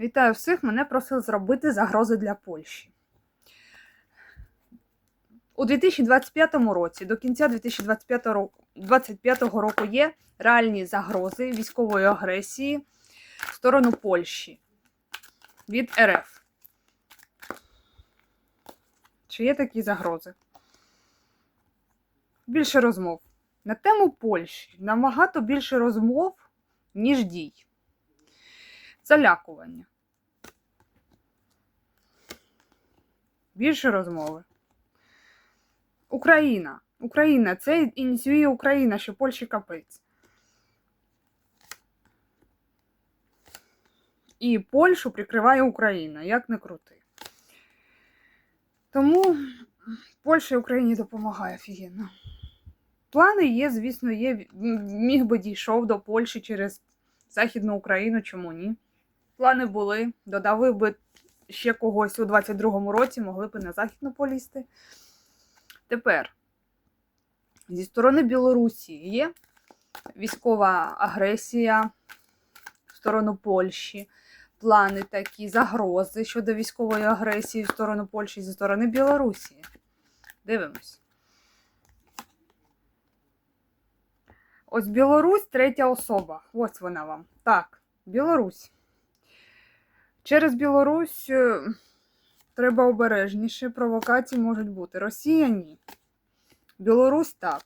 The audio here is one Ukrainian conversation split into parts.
Вітаю всіх! Мене просили зробити загрози для Польщі. У 2025 році, до кінця 2025 року, 25 року є реальні загрози військової агресії в сторону Польщі від РФ. Чи є такі загрози? Більше розмов. На тему Польщі набагато більше розмов, ніж дій. Залякування. Більше розмови. Україна. Україна. Це ініціює Україна, що Польщі капець. І Польщу прикриває Україна, як не крути. Тому Польща Україні допомагає офігенно. Плани є, звісно, є. Міг би дійшов до Польщі через Західну Україну, чому ні? Плани були. Додавив би ще когось у 22-му році, могли б і на Західну полізти. Тепер, зі сторони Білорусі є військова агресія в сторону Польщі, плани такі, загрози щодо військової агресії в сторону Польщі зі сторони Білорусі. Дивимось. Ось Білорусь, третя особа. Ось вона вам. Так, Білорусь. Через Білорусь е, треба обережніше. Провокації можуть бути. Росія ні. Білорусь так.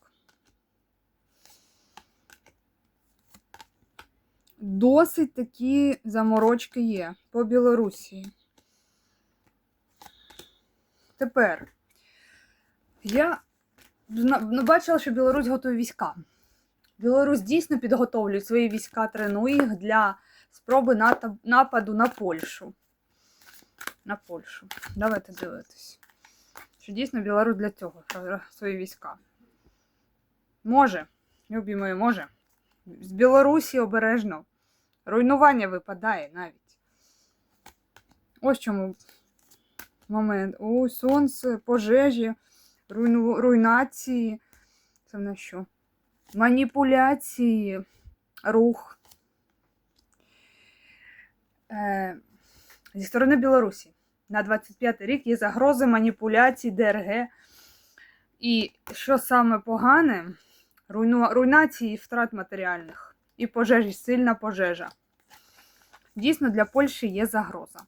Досить такі заморочки є по Білорусі. Тепер я ну, бачила, що Білорусь готує війська. Білорусь дійсно підготовлює свої війська, тренує їх для спроби нападу на Польщу. На Польщу. Давайте дивитись. Що дійсно Білорусь для цього свої війська. Може, любі мої, може. З Білорусі обережно. Руйнування випадає навіть. Ось чому момент. О, сонце, пожежі, руйну... руйнації. Це на що? Маніпуляції, рух. Е, зі сторони Білорусі на 25 рік є загрози маніпуляцій, ДРГ. І що саме погане, руйну... руйнації і втрат матеріальних. І пожежі, сильна пожежа. Дійсно, для Польщі є загроза.